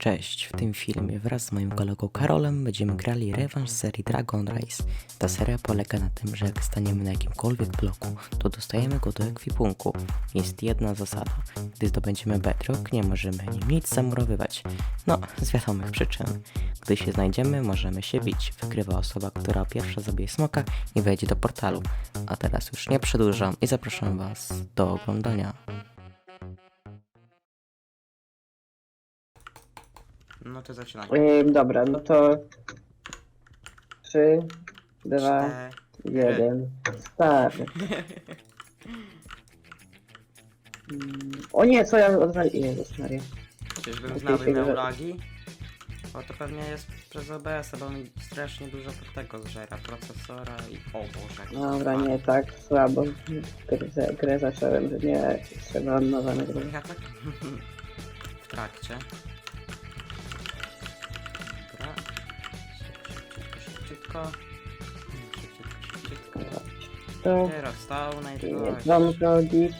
Cześć, w tym filmie wraz z moim kolegą Karolem będziemy grali rewanż serii Dragon Race. Ta seria polega na tym, że jak staniemy na jakimkolwiek bloku, to dostajemy go do ekwipunku. Jest jedna zasada. Gdy zdobędziemy bedrock, nie możemy nim nic zamurowywać. No, z wiadomych przyczyn. Gdy się znajdziemy, możemy się bić. Wygrywa osoba, która pierwsza zabije smoka i wejdzie do portalu. A teraz już nie przedłużam i zapraszam Was do oglądania. No to zaczynamy. Ym, dobra, no to 3, 2, Cztery. 1, start. Mm, O nie, co ja odwaliłem? Jezus Maria. Czyżbym Lepiej znowu miał gra- lagi? O to pewnie jest przez OBS, bo mi strasznie dużo tego zżera procesora i... O Boże. jak Dobra, nie, tak, słabo. Grę, grę zacząłem, że nie, trzeba od nowa nagrywać. Ja tak... w trakcie. Szybciutko. Szybciutko, szybciutko. To Teraz git.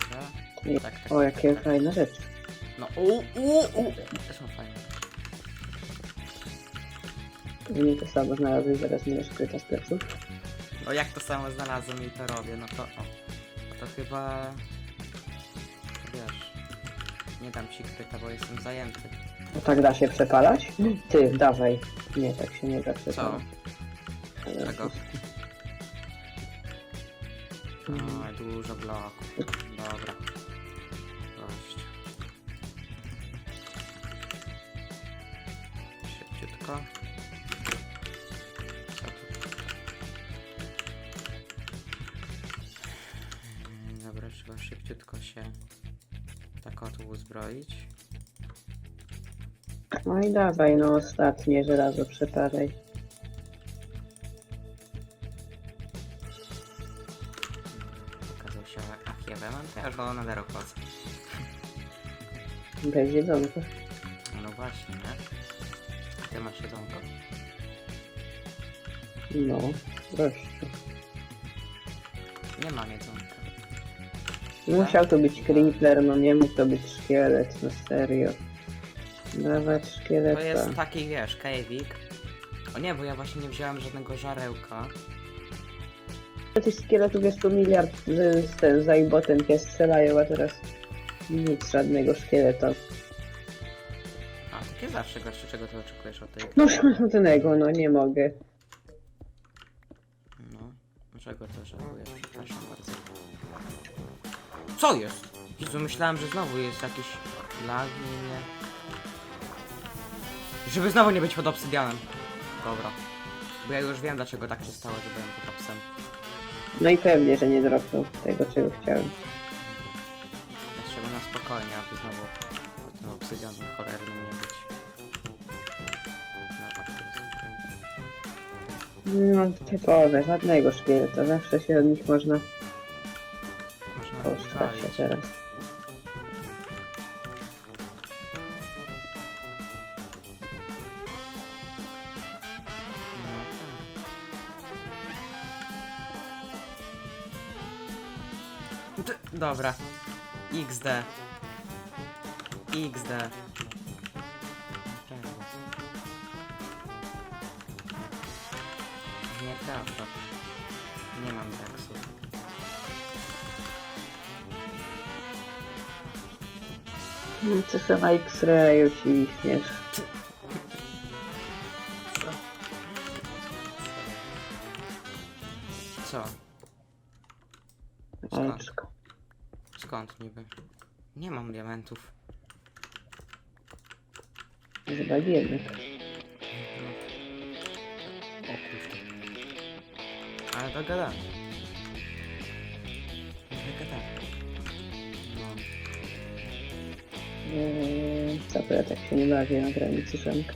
Dobra. Nie. Tak, tak, O, tak, jakie tak. fajne rzeczy. No, u, u, u. Te są fajne. Nie to samo znalazłeś, zaraz mnie skryta z pleców. No jak to samo znalazłem i to robię, no to o. No to chyba... Wiesz... Nie dam ci kryta, bo jestem zajęty. No tak da się przepalać? Ty, dawaj. Nie, tak się nie da przepalać. Ale- Czego? Oj, dużo bloków. Dobra. Gość. Szybciutko. Co tu? Dobra, trzeba szybciutko się tak oto uzbroić. No i dawaj, no ostatnie żelazo przepadaj. Okazał się Akiewem, to ja już go na derokos. Bez jedzonka. No właśnie, nie? Ty masz jedzonko. No, proszę. Nie mam jedzonka. Musiał to być creeper, no nie mógł to być szkielet, no serio. Dawać To szkieleta. jest taki, wiesz, kajwik. O nie, bo ja właśnie nie wziąłem żadnego żarełka. Tych szkieletów jest tu miliard z, z, ten, za ibotem pies strzelają, a teraz nic, żadnego szkieleta. A, takie zawsze gościu, czego ty oczekujesz od tej... No żadnego, no nie mogę. No, czego to żałuję, przepraszam bardzo. Co jest? Jezu, myślałem, że znowu jest jakiś lag, nie, nie. Żeby znowu nie być pod obsydianem. Dobra. Bo ja już wiem, dlaczego tak się stało, że byłem pod obsem. No i pewnie, że nie dropnął tego, czego chciałem. Trzeba na spokojnie, aby znowu pod tym obsydianem cholernym nie być. No, patrz, to jest- No typowe, żadnego szkieleta, zawsze się od nich można Można się wywalić. teraz. Dobra. XD. XD. Nieprawda. Nie mam taksu. No co się na X-rayu niby? Nie mam diamentów. Chyba. No. O kurde. Ale dogadamy. Dogadamy. No. Eee, co to ja tak się nie bawię na granicy szemka.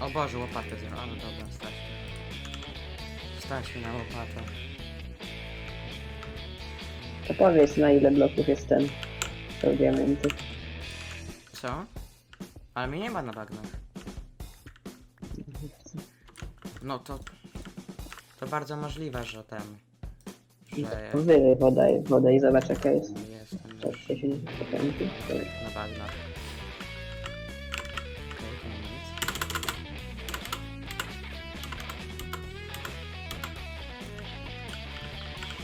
O Boże, łopatę zjadłem. A no dobra, stać mi. Stać mi na łopatę. To powiedz na ile bloków jest ten. Diamenty. Co? Ale mnie nie ma na bagnach. No to... To bardzo możliwe, że ten... że Wylej wodę, wodę i zobacz jaka jest. jestem To już się nie pokręci. na bagnach. Okej, to nie nic.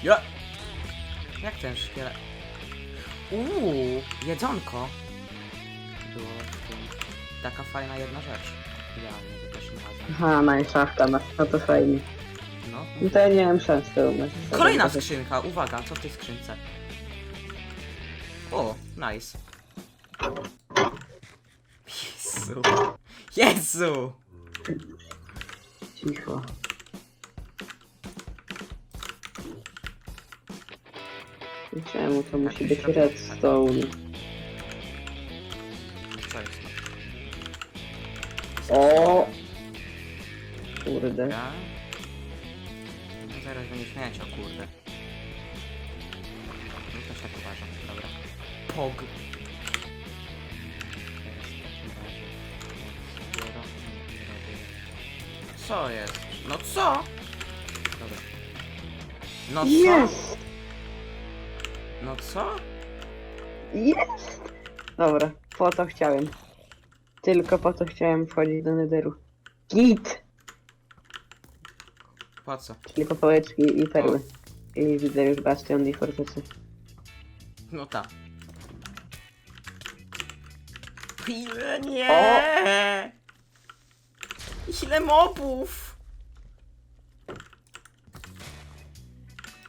Ja! Jak ten szkielet? Uuu, jedzonko! Było w tym. Taka fajna jedna rzecz. Idealnie za pierwszym razem. Aha, Mineshafta masz, no to fajnie. No. No to ja nie mam szans to umieć. Kolejna skrzynka, uwaga, co w tej skrzynce? O, nice. Jezu. Jezu! Cicho. I Czemu to musi być redstone? Co jest? O! Kurde. Dobra. No zaraz będzie śmiać, o kurde. No też tak uważam, dobra. Pog. Teraz w takim razie zbiorę i robię. Co jest? No co? Dobra. No co? Jest! No co? Jest! Dobra, po to chciałem. Tylko po to chciałem wchodzić do netheru. Git! Po co? Czyli po pałeczki i perły. I widzę już bastion i fortecy. No tak. Ile nie! Ile mobów!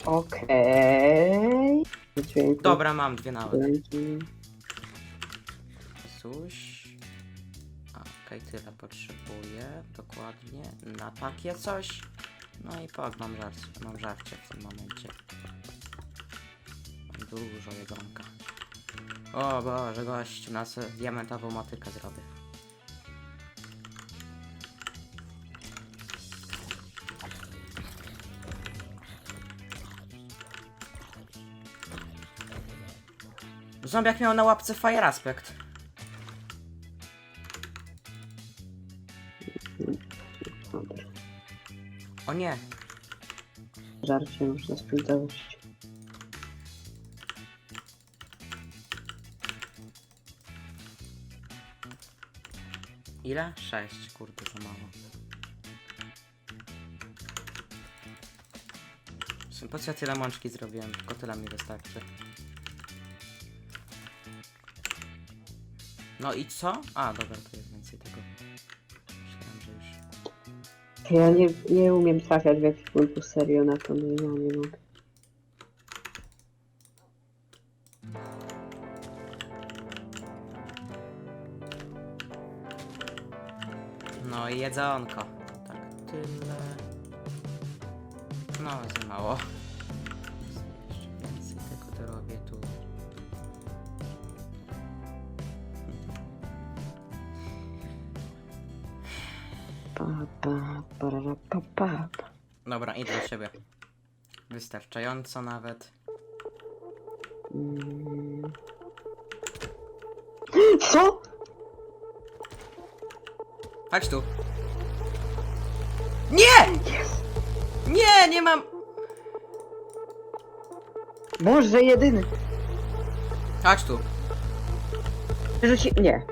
Okej. Dźwięku. Dobra, mam dwie nawet. Dźwięki. Suś. Okej, tyle potrzebuję. Dokładnie. Na takie coś. No i pak, mam żarcie, mam żarcie w tym momencie. Mam dużo jedzonka. O Boże, gość, nas diamentową motykę zrobię. Zombiak miał na łapce Fire Aspect. Dobra. O nie, Żarcie można sprintować. ile? Sześć, kurde, za mało. Po co ja tyle mączki zrobiłem? Tylko tyle mi wystarczy. No i co? A, dobra, to jest więcej tego. Myślałem, że już... Ja nie, nie umiem trafiać w jakiś punkt serio na to, no ja nie mogę. No i jedzonko. Tak, tyle. No, za mało. Jeszcze więcej tego dorobię tu. Pa. Dobra, idę do siebie. Wystarczająco nawet. Mm. Co? Chodź tu. Nie! Nie, nie mam... Boże, jedyny. Chodź tu. Rzuci... Nie.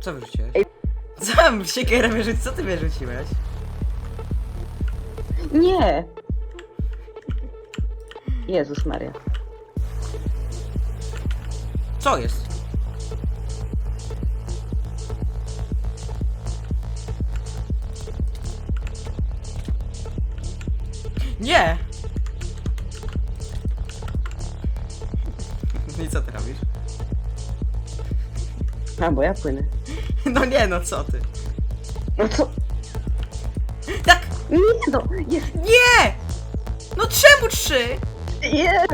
Co wyrzuciłeś? Ej. Mam siekierę wyrzucić? Co ty wyrzuciłeś? Nie. Jezus Maria. Co jest? Nie! No I co ty robisz? A, bo ja płynę. No nie, no co ty? No co? Tak! Nie no, jest, Nie! No czemu trzy? jest!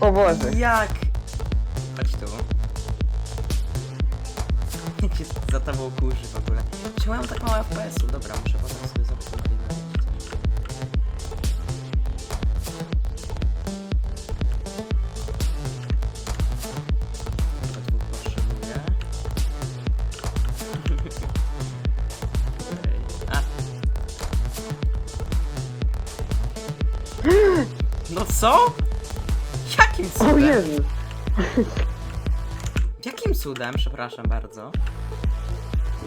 O Boże. Jak? Chodź tu. Jak się za tobą kurzy w ogóle. Ja mam tak mało FPS-u? Dobra, muszę potem sobie zaoptymalizować Co? Jakim O cudem? Jezu! Jakim cudem, przepraszam bardzo.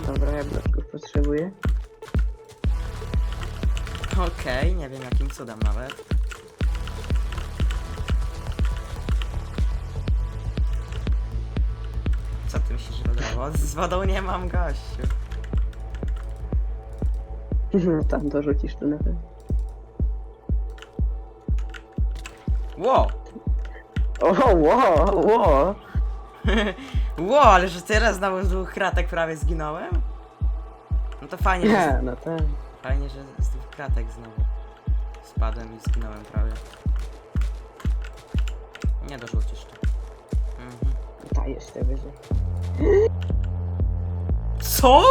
Dobra, ja bloczków potrzebuję. Okej, nie wiem jakim cudem nawet. Co ty myślisz, że wygrało? Z wodą nie mam gościu. No tam dorzucisz to na pewno. Ło! O, ło, ło! Ło, ale że teraz znowu z dwóch kratek prawie zginąłem? No to fajnie, że, Nie, no tak. fajnie, że z dwóch kratek znowu spadłem i zginąłem prawie. Nie dorzucisz to. Mhm. Ta jeszcze wyżej. Co?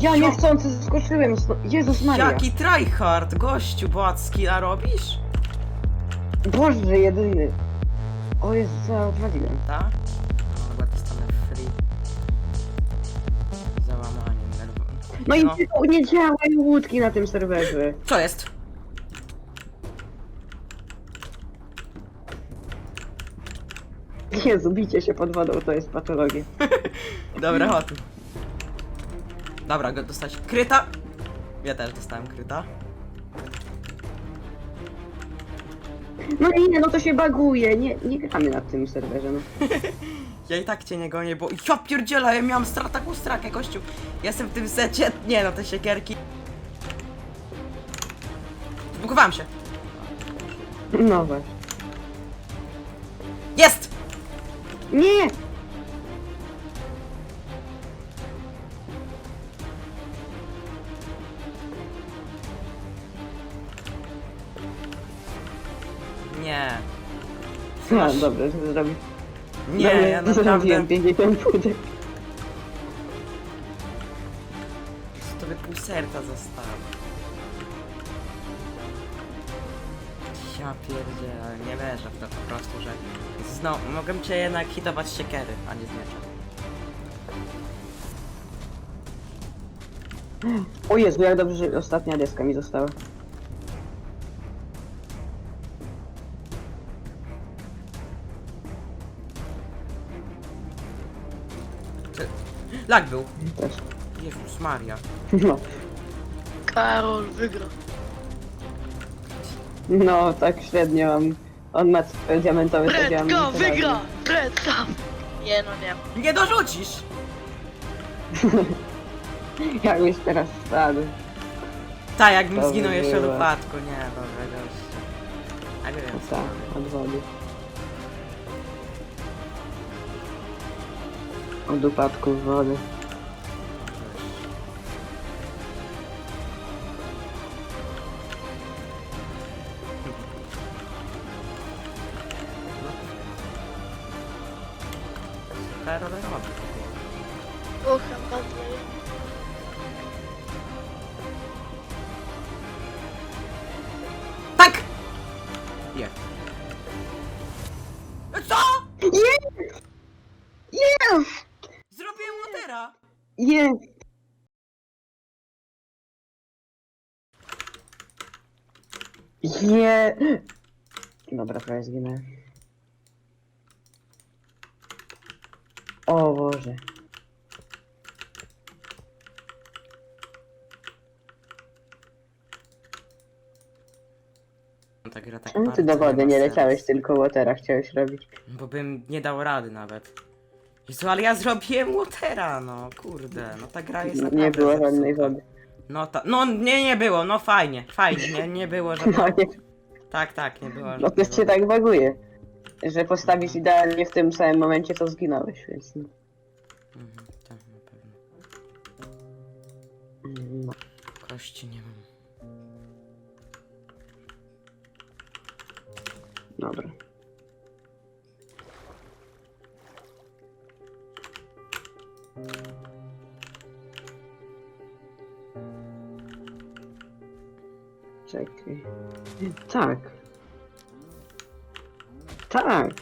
Ja niechcący zaskoczyłem. sto- Jezus Maria. Jaki tryhard, gościu, boacki narobisz? Boże, jedyny. O Jezu, co odwaliłem. Tak? No, chyba dostanę free. Załamaniem nerwowym. No i nie działają łódki na tym serwerze. Co jest? Jezu, bicie się pod wodą to jest patologia. Dobra, chodź. Dobra, go dostać. Kryta! Ja też dostałem kryta. No nie, no to się baguje. Nie, nie gramy na tym serwerze, no. Ja i tak cię nie gonię, bo ja pierdziela, ja miałam stra taką strakę, gościu. Jestem w tym secie, nie no, te siekierki. Zbugowałem się. No właśnie. Jest! Nie. No Masz- dobrze, że zrobił. Nie, Dobrze, ja naprawdę... Zrobiłem 50 łódek. To by pół serca zostało. Ja pierdzielę, nie wierzę w to po prostu, że znowu mogę cię jednak hitować z siekiery, a nie z miecza. O Jezu, jak dobrze, że ostatnia deska mi została. Czy... Lag był. Też. Jezus Maria. No. Karol wygra. No, tak średnio mam. On ma e, diamentowy poziom. go wygra! Sam! Nie no nie. Nie dorzucisz! Jak już teraz spadł. Tak, jakbym To zginął jeszcze od było. upadku, nie, dobra, goście. Tak No wiem, tak, od wody. Od upadku w wodę. Karol Jest! Je... Dobra, prawie zginę. O Boże. Ta gra tak Czemu ty bardzo do wody nie leciałeś, tylko Watera chciałeś robić? Bo bym nie dał rady nawet. Jezu, ale ja zrobiłem łotera, no kurde, no ta gra jest Nie naprawdę było żadnej wody. No ta, no nie, nie było, no fajnie, fajnie, nie, nie było No, żadnej, nie, tak, tak, nie było no żadnej to cię wody. tak baguje. Że postawisz idealnie w tym samym momencie, co zginąłeś, więc... no. Mhm, tak, na pewno. No. Kości nie mam. Dobra. Czekaj. Tak. Tak.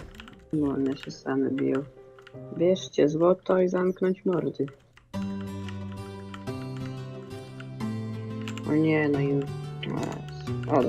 No, one się same biją. Bierzcie złoto i zamknąć mordy. O nie, no. O.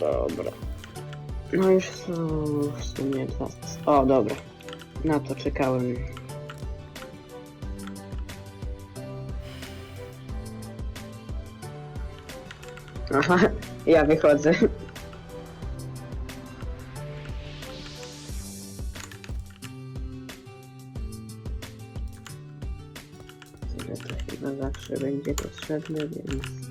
dobra. No już są w sumie dwa. O, dobra. Na to czekałem. Aha, ja wychodzę. Tyle to chyba zawsze będzie potrzebne, więc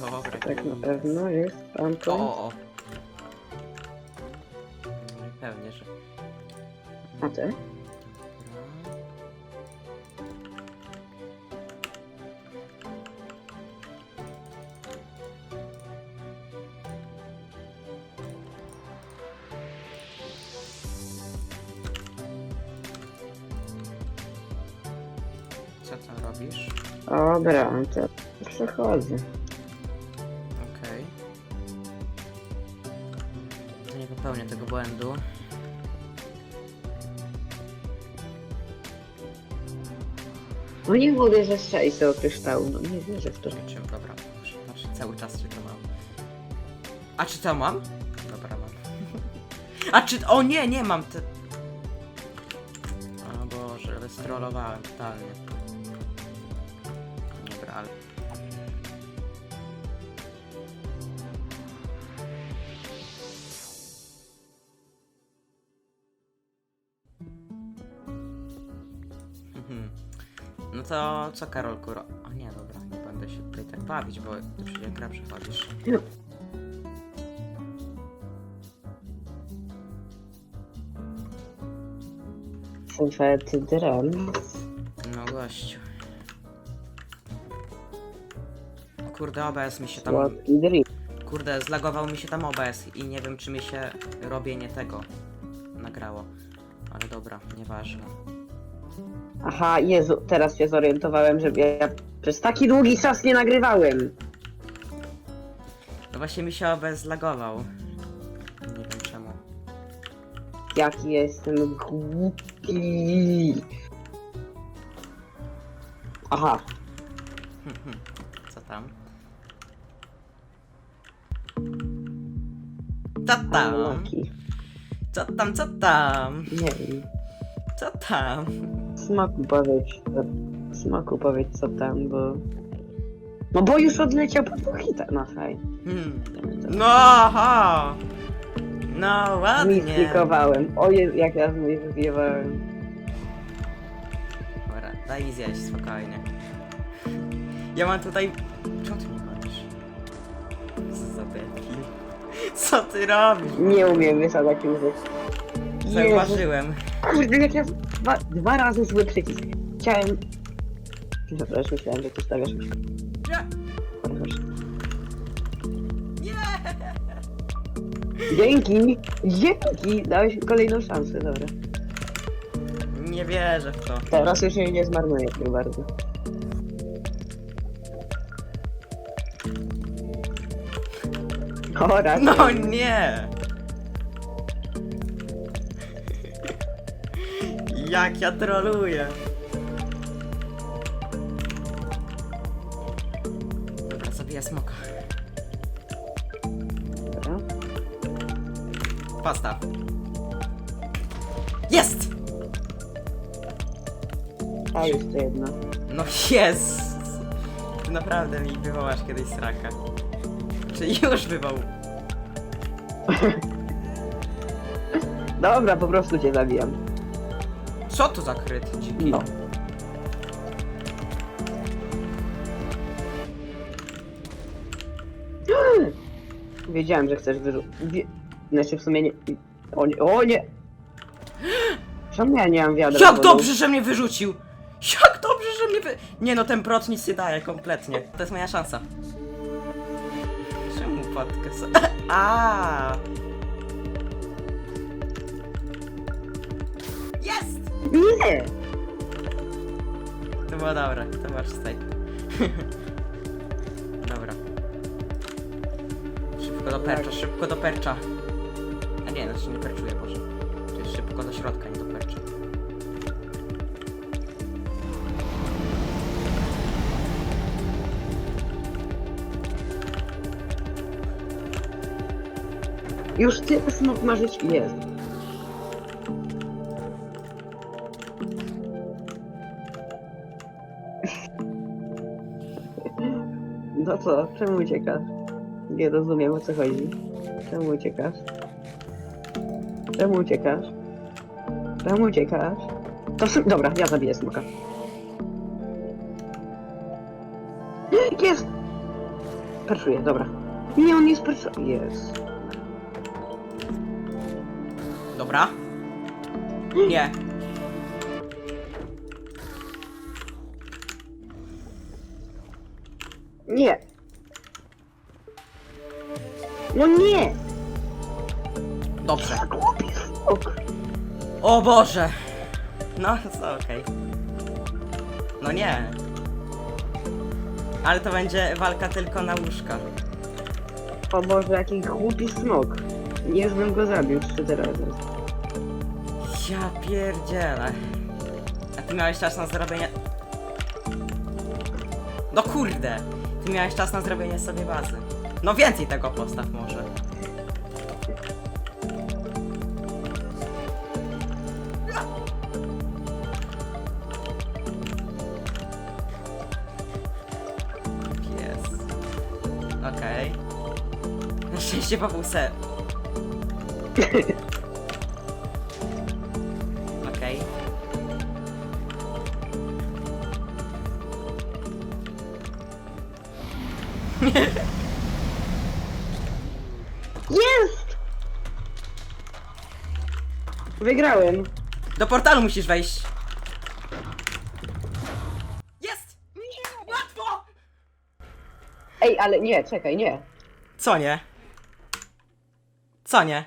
Dobra. Tak na pewno jest pan O, to. o, o. No i pewnie, że. A ty? Co tam robisz? Dobra, to przechodzę. Popełnię tego błędu. No nie mówię, że strzeli sobie o kryształu, no nie wierzę w to. Czym, dobra, znaczy cały czas się to mam. A czy to mam? Dobra, mam. A czy. O nie, nie mam te. O Boże, wystrolowałem totalnie. To co Karolku ro... O nie, dobra, nie będę się tutaj tak bawić, bo ty przecież gra przechodzisz. Sylwet dron. No gościu. Kurde, OBS mi się tam... Słodki. Kurde, zlagował mi się tam OBS i nie wiem czy mi się robienie tego nagrało. Ale dobra, nieważne. Aha, Jezu, teraz się zorientowałem, że ja przez taki długi czas nie nagrywałem. No właśnie mi się OBS zlagował. Nie wiem czemu. Jaki jestem głupi. Aha, Co tam? Co tam? unlucky. Co tam, co tam? Nie wiem. Co tam? Smaku powiedz, smaku powiedz co tam, bo... No bo już odleciał po dwóch hitach, no hej. Hmm. No, aha! No, ładnie. Misklikowałem. O Jezu, jak ja z niej wybiewałem. Dobra, daj mi zjeść spokojnie. Ja mam tutaj... Czemu ty nie gonisz? Co za debil? Co ty robisz? Nie umiem wysadzać łzy. Zauważyłem. Kurde, jak ja dwa, dwa razy zły przycisk. Chciałem... Już myślałem, że tu stawiasz. Nie! Nie! Dzięki! Dzięki! Dałeś mi kolejną szansę, dobra. Nie wierzę w to. Teraz już jej nie zmarnuję tak bardzo. O, raczej. No nie! Jak ja troluję. Dobra, zabiję smoka. Dobra. Postaw. Jest! A, jeszcze jedna. No jest! Ty naprawdę mi wywołasz kiedyś sraka. Czy już wywołał? Dobra, po prostu cię zabijam. Co to za kryt? No. Wiedziałem, że chcesz wyrzucić. Wie... Znaczy w sumie nie... O nie! O nie! Czemu ja nie mam wiadra? Jak dobrze, że mnie wyrzucił! Jak dobrze, że mnie wy... Nie no, ten proc nic nie daje kompletnie. To jest moja szansa. Czemu podcast? A. Jest! Nie! To było dobre, to było czyste. Dobra. Szybko do percza, szybko do percza. A nie, znaczy nie perczuję, Boże. To jest szybko do środka, nie do percza. Już ty smok marzyć jest. No co, czemu uciekasz? Nie rozumiem o co chodzi. Czemu uciekasz? Czemu uciekasz? Czemu uciekasz? To w sum- Dobra, ja zabiję smoka. Jest! Perszuję, dobra. Nie, on jest perszu... Jest. Dobra. Nie. Nie. No nie! Dobrze. O Boże! No, to okej. No nie. Ale to będzie walka tylko na łóżka. O Boże, jaki głupi smok. Nie już bym go zabił trzy razy. Ja pierdzielę. A ty miałeś czas na zrobienie... No kurde! Miałeś czas na zrobienie sobie bazy. No więcej tego postaw może. Pies. Okej. Na szczęście Paweł se... Jest! Wygrałem. Do portalu musisz wejść. Jest! Nie! Łatwo! Ej, ale nie, czekaj, nie. Co nie? Co nie?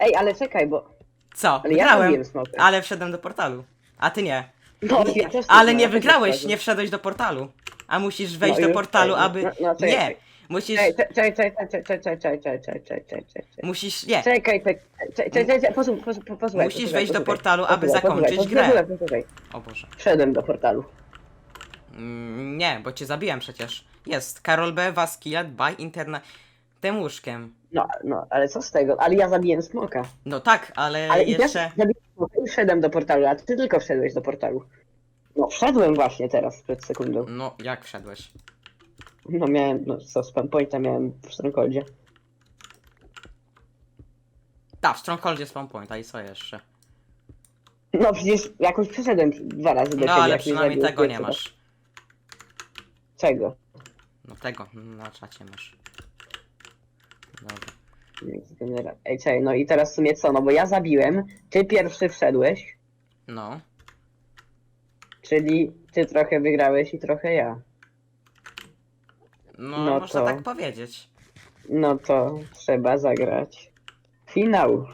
Ej, ale czekaj, bo... Co? Ale ja Wygrałem, smoka. ale wszedłem do portalu. A ty nie. No, nie ja też ale nie ja też wygrałeś, nie wszedłeś do portalu. A musisz wejść No do portalu, no, aby... no, no, czekaj, nie! czekaj. Musisz... Czekaj, czekaj, czekaj, czekaj, czekaj, czekaj, czekaj, czekaj, czekaj, czekaj. Musisz... Nie! Czekaj, czekaj, czekaj, czekaj, czekaj, posłuchaj, posłuchaj, posłuchaj. Musisz posłuchaj, wejść do posłuchaj, portalu, aby posłuchaj, zakończyć posłuchaj, grę. posłuchaj, posłuchaj. O Boże. Wszedłem do portalu. Mm, nie, bo cię zabiłem przecież. Jest. Karol B. Waskilat by interna... Tym łóżkiem. No, no, ale co z tego? Ale ja zabiłem smoka. No tak, ale, Ale i jeszcze... zabiłem smoka i wszedłem do portalu, a ty tylko wszedłeś do portalu. No, wszedłem właśnie teraz, przed sekundą. No, jak wszedłeś? No miałem, no co, spam pointa miałem w Strongholdzie. Tak, w Strongholdzie spawn pointa i co jeszcze? No przecież jakoś przeszedłem dwa razy do no, ciebie. No ale jak przynajmniej tego nie masz. Czego? No tego, na czacie masz. Dobra. Ej, czekaj, no i teraz w sumie co, no bo ja zabiłem, ty pierwszy wszedłeś, No. czyli ty trochę wygrałeś i trochę ja. No, No można to. tak powiedzieć. No to trzeba zagrać. Finał.